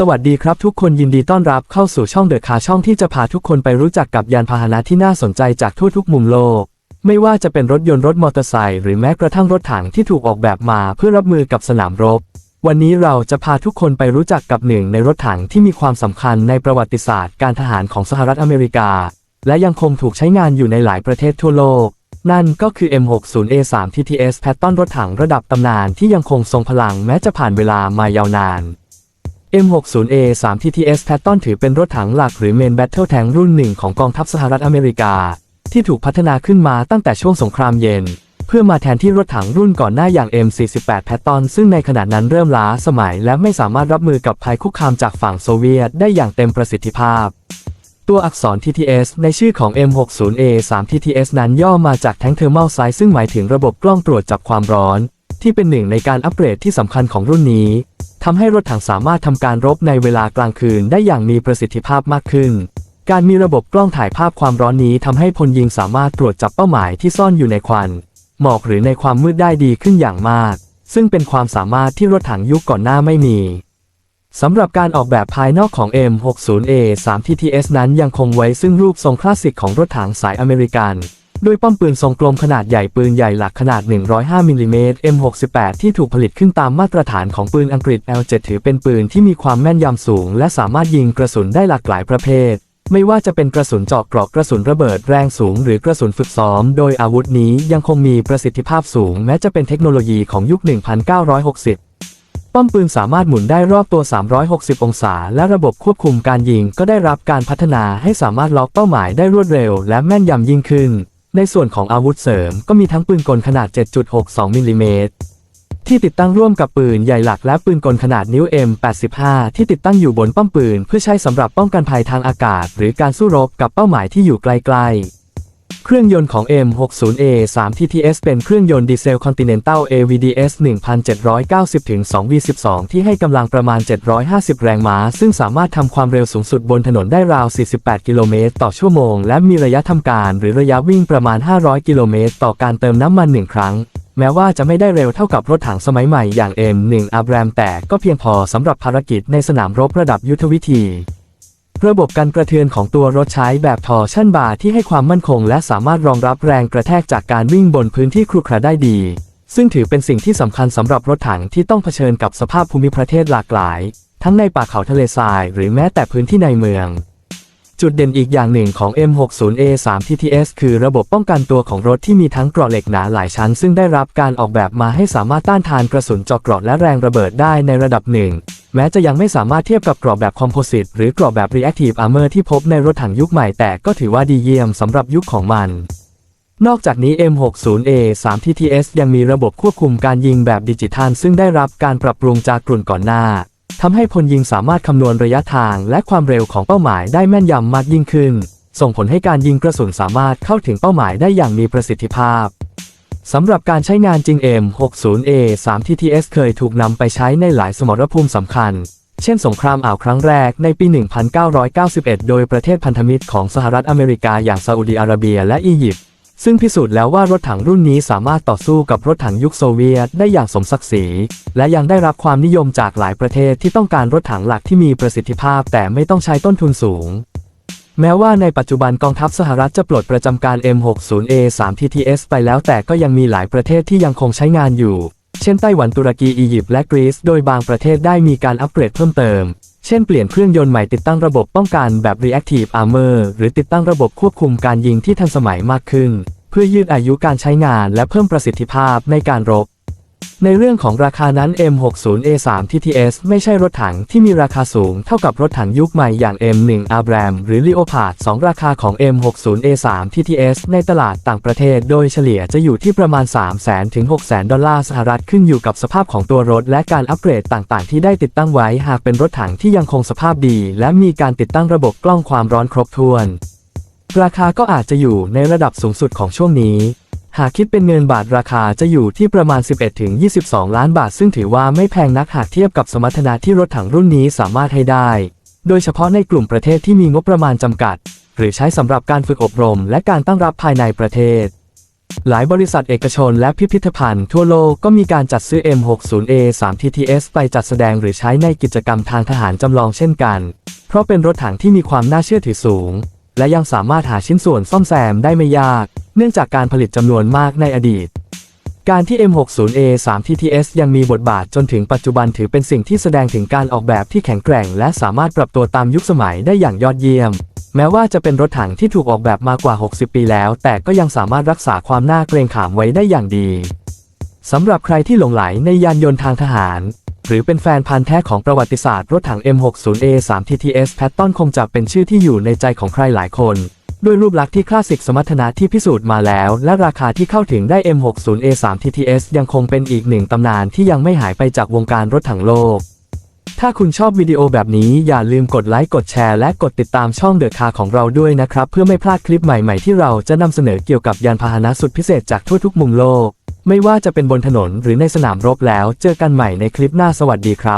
สวัสดีครับทุกคนยินดีต้อนรับเข้าสู่ช่องเดอะคาช่องที่จะพาทุกคนไปรู้จักกับยานพาหนะที่น่าสนใจจากทั่วทุกมุมโลก ไม่ว่าจะเป็นรถยนต์รถมอเตอร์ไซค์หรือแม้กระทั่งรถถังที่ถูกออกแบบมาเพื่อรับมือกับสนามรบ วันนี้เราจะพาทุกคนไปรู้จักกับหนึ่งในรถถังที่มีความสำคัญในประวัติศาสตร์การทหารของสหรัฐอเมริกา และยังคงถูกใช้งานอยู่ในหลายประเทศทั่วโลก นั่นก็คือ M60A3 TTS แพตตอนรถถังระดับตำนานที่ยังคงทรงพลังแม้จะผ่านเวลามายาวนาน M60A3 TTS Patton ถือเป็นรถถังหลักหรือ Main Battle Tank รุ่นหนึ่งของกองทัพสหรัฐอเมริกา ที่ถูกพัฒนาขึ้นมาตั้งแต่ช่วงสงครามเย็น เพื่อมาแทนที่รถถังรุ่นก่อนหน้าอย่าง M48 Patton ซึ่งในขณะนั้นเริ่มล้าสมัยและไม่สามารถรับมือกับภัยคุกคามจากฝั่งโซเวียตได้อย่างเต็มประสิทธิภาพ ตัวอักษร TTS ในชื่อของ M60A3 TTS นั้นย่อมาจาก Tank Thermal Sight ซึ่งหมายถึงระบบกล้องตรวจจับความร้อน ที่เป็นหนึ่งในการอัปเกรดที่สำคัญของรุ่นนี้ ทำให้รถถังสามารถทำการรบในเวลากลางคืนได้อย่างมีประสิทธิภาพมากขึ้น การมีระบบกล้องถ่ายภาพความร้อนนี้ทำให้พลยิงสามารถตรวจจับเป้าหมายที่ซ่อนอยู่ในควัน หมอกหรือในความมืดได้ดีขึ้นอย่างมาก ซึ่งเป็นความสามารถที่รถถังยุคก่อนหน้าไม่มีสำหรับการออกแบบภายนอกของ M60A3 TTS นั้นยังคงไว้ซึ่งรูปทรงคลาสสิกของรถถังสายอเมริกัน ด้วยป้อมปืนทรงกลมขนาดใหญ่ปืนใหญ่หลักขนาด 105มิลลิเมตร M68 ที่ถูกผลิตขึ้นตามมาตรฐานของปืนอังกฤษ L7 ถือเป็นปืนที่มีความแม่นยำสูง และสามารถยิงกระสุนได้หลากหลายประเภท ไม่ว่าจะเป็นกระสุนเจาะเกราะกระสุนระเบิดแรงสูง หรือกระสุนฝึกซ้อม โดยอาวุธนี้ยังคงมีประสิทธิภาพสูง แม้จะเป็นเทคโนโลยีของยุค 1960ป้อมปืนสามารถหมุนได้รอบตัว 360 องศา และระบบควบคุมการยิงก็ได้รับการพัฒนาให้สามารถล็อกเป้าหมายได้รวดเร็ว และแม่นยำยิ่งขึ้น ในส่วนของอาวุธเสริมก็มีทั้งปืนกลขนาด 7.62 มิลลิเมตรที่ติดตั้งร่วมกับปืนใหญ่หลักและปืนกลขนาดนิ้ว M85 ที่ติดตั้งอยู่บนป้อมปืน เพื่อใช้สำหรับป้องกันภัยทางอากาศ หรือการสู้รบกับเป้าหมายที่อยู่ไกลๆ เครื่องยนต์ของ M60A3 TTS เป็นเครื่องยนต์ดีเซล Continental AVDS 1790-2V12 ที่ให้กำลังประมาณ 750 แรงม้า ซึ่งสามารถทำความเร็วสูงสุดบนถนนได้ราว 48 กิโลเมตรต่อชั่วโมง และมีระยะทำการหรือระยะวิ่งประมาณ 500 กิโลเมตรต่อการเติมน้ำมัน 1 ครั้งแม้ว่าจะไม่ได้เร็วเท่ากับรถถังสมัยใหม่อย่าง M1 Abram แต่ก็เพียงพอสำหรับภารกิจในสนามรบระดับยุทธวิธี ระบบการกระเทือนของตัวรถใช้แบบทอร์ชั่นบาร์ที่ให้ความมั่นคง และสามารถรองรับแรงกระแทกจากการวิ่งบนพื้นที่ครุขระได้ดี ซึ่งถือเป็นสิ่งที่สำคัญสำหรับรถถังที่ต้องเผชิญกับสภาพภูมิประเทศหลากหลาย ทั้งในป่าเขาทะเลทราย หรือแม้แต่พื้นที่ในเมือง จุดเด่นอีกอย่างหนึ่งของ M60A3 TTS คือระบบป้องกันตัวของรถที่มีทั้งเกราะเหล็กหนาหลายชั้น ซึ่งได้รับการออกแบบมาให้สามารถต้านทานกระสุนเจาะเกราะและแรงระเบิดได้ในระดับหนึ่ง แม้จะยังไม่สามารถเทียบกับกรอบแบบคอมโพสิตหรือกรอบแบบ Reactive Armor ที่พบในรถถังยุคใหม่แต่ก็ถือว่าดีเยี่ยมสำหรับยุคของมัน นอกจากนี้ M60A3 TTS ยังมีระบบควบคุมการยิงแบบดิจิทัล ซึ่งได้รับการปรับปรุงจากกลุ่นก่อนหน้า ทำให้พลยิงสามารถคำนวณระยะทางและความเร็วของเป้าหมายได้แม่นยำมากยิ่งขึ้น ส่งผลให้การยิงกระสุนสามารถเข้าถึงเป้าหมายได้อย่างมีประสิทธิภาพสำหรับการใช้งานจริง M60A3 TTS เคยถูกนำไปใช้ในหลายสมรภูมิสำคัญ เช่นสงครามอ่าวครั้งแรกในปี 1991 โดยประเทศพันธมิตรของสหรัฐอเมริกาอย่างซาอุดิอาระเบียและอียิปต์ ซึ่งพิสูจน์แล้วว่ารถถังรุ่นนี้สามารถต่อสู้กับรถถังยุคโซเวียตได้อย่างสมศักดิ์ศรี และยังได้รับความนิยมจากหลายประเทศที่ต้องการรถถังหลักที่มีประสิทธิภาพแต่ไม่ต้องใช้ต้นทุนสูง แม้ว่าในปัจจุบันกองทัพสหรัฐจะปลดประจำการ M60A3 TTS ไปแล้วแต่ก็ยังมีหลายประเทศที่ยังคงใช้งานอยู่ เช่นไต้หวันตุรกีอียิปต์และกรีซโดยบางประเทศได้มีการอัปเกรดเพิ่มเติม เช่นเปลี่ยนเครื่องยนต์ใหม่ติดตั้งระบบป้องกันแบบ Reactive Armor หรือติดตั้งระบบควบคุมการยิงที่ทันสมัยมากขึ้น เพื่อยืดอายุการใช้งานและเพิ่มประสิทธิภาพในการรบ ในเรื่องของราคานั้น M60A3 TTS ไม่ใช่รถถังที่มีราคาสูงเท่ากับรถถังยุคใหม่อย่าง M1 Abram หรือ Leopard 2 ราคาของ M60A3 TTS ในตลาดต่างประเทศ โดยเฉลี่ยจะอยู่ที่ประมาณ 300,000ถึง600,000 ดอลลาร์สหรัฐขึ้นอยู่กับสภาพของตัวรถ และการอัปเกรดต่างๆ ที่ได้ติดตั้งไว้หากเป็นรถถังที่ยังคงสภาพดี และมีการติดตั้งระบบกล้องความร้อนครบถ้วน ราคาก็อาจจะอยู่ในระดับสูงสุดของช่วงนี้ หากคิดเป็นเงินบาทราคาจะอยู่ที่ประมาณ 11-22 ล้านบาท ซึ่งถือว่าไม่แพงนักหากเทียบกับสมรรถนะที่รถถังรุ่นนี้สามารถให้ได้ โดยเฉพาะในกลุ่มประเทศที่มีงบประมาณจำกัด หรือใช้สำหรับการฝึกอบรม และการตั้งรับภายในประเทศ หลายบริษัทเอกชนและพิพิธภัณฑ์ทั่วโลกก็มีการจัดซื้อ M60A3 TTS ไปจัดแสดงหรือใช้ในกิจกรรมทางทหารจำลองเช่นกัน เพราะเป็นรถถังที่มีความน่าเชื่อถือสูง และยังสามารถหาชิ้นส่วนซ่อมแซมได้ไม่ยาก เนื่องจากการผลิตจำนวนมากในอดีต การที่ M60A3 TTS ยังมีบทบาทจนถึงปัจจุบันถือเป็นสิ่งที่แสดงถึงการออกแบบที่แข็งแกร่ง และสามารถปรับตัวตามยุคสมัยได้อย่างยอดเยี่ยม แม้ว่าจะเป็นรถถังที่ถูกออกแบบมากว่า 60 ปีแล้ว แต่ก็ยังสามารถรักษาความน่าเกรงขามไว้ได้อย่างดีสำหรับใครที่หลงไหลในยานยนต์ทางทหาร หรือเป็นแฟนพันธ์แท้ของประวัติศาสตร์รถถัง M60A3 TTS Patton คงจะเป็นชื่อที่อยู่ในใจของใครหลายคน ด้วยรูปลักษณ์ที่คลาสสิกสมรรถนะที่พิสูจน์มาแล้ว และราคาที่เข้าถึงได้ M60A3 TTS ยังคงเป็นอีกหนึ่งตำนานที่ยังไม่หายไปจากวงการรถถังโลก ถ้าคุณชอบวิดีโอแบบนี้อย่าลืมกดไลค์กดแชร์และกดติดตามช่องเดอะคาของเราด้วยนะครับ เพื่อไม่พลาดคลิปใหม่ๆที่เราจะนำเสนอเกี่ยวกับยานพาหนะสุดพิเศษจากทั่วทุกมุมโลก ไม่ว่าจะเป็นบนถนนหรือในสนามรบแล้ว เจอกันใหม่ในคลิปหน้าสวัสดีครับ